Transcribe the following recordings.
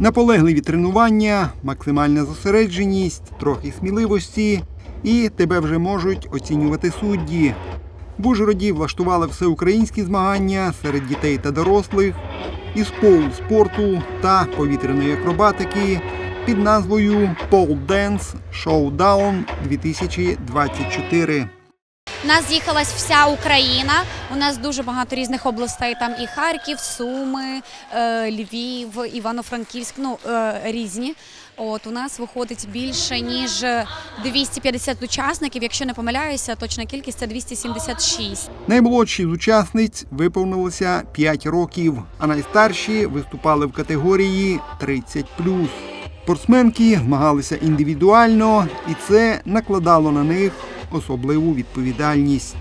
Наполегливі тренування, максимальна зосередженість, трохи сміливості, і тебе вже можуть оцінювати судді. В Ужгороді влаштували всеукраїнські змагання серед дітей та дорослих із полу спорту та повітряної акробатики під назвою Pole Dance Showdown 2024. У нас з'їхалась вся Україна. У нас дуже багато різних областей. Там і Харків, Суми, е, Львів, Івано-Франківськ. Ну е, різні. От у нас виходить більше ніж 250 учасників. Якщо не помиляюся, точна кількість це 276. Наймолодші з учасниць виповнилося 5 років, а найстарші виступали в категорії 30 Спортсменки змагалися індивідуально, і це накладало на них особливу відповідальність.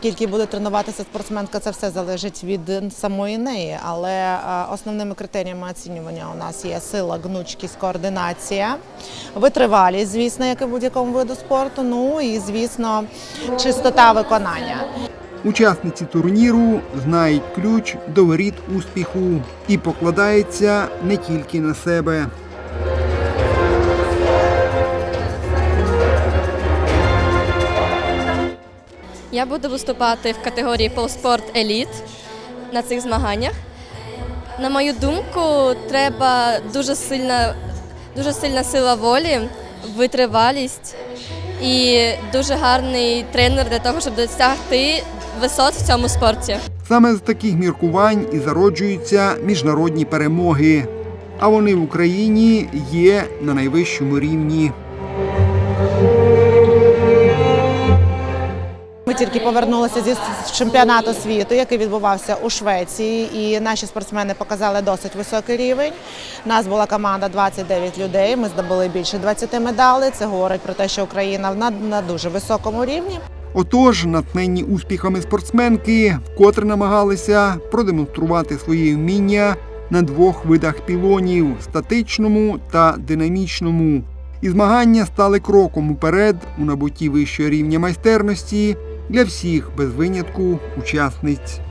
Скільки буде тренуватися спортсменка, це все залежить від самої неї. Але е, основними критеріями оцінювання у нас є сила, гнучкість, координація, витривалість, звісно, як і в будь-якому виду спорту. Ну і звісно, чистота виконання. Учасниці турніру знають ключ до воріт успіху і покладаються не тільки на себе. Я буду виступати в категорії полспорт еліт на цих змаганнях. На мою думку, треба дуже сильна, дуже сильна сила волі, витривалість і дуже гарний тренер для того, щоб досягти висот в цьому спорті. Саме з таких міркувань і зароджуються міжнародні перемоги. А вони в Україні є на найвищому рівні. Тільки повернулися зі чемпіонату світу, який відбувався у Швеції, і наші спортсмени показали досить високий рівень. У нас була команда 29 людей. Ми здобули більше 20 медалей. Це говорить про те, що Україна на, на дуже високому рівні. Отож, натхненні успіхами спортсменки вкотре намагалися продемонструвати свої вміння на двох видах пілонів статичному та динамічному. І змагання стали кроком уперед у набутті вищого рівня майстерності для всіх без винятку учасниць.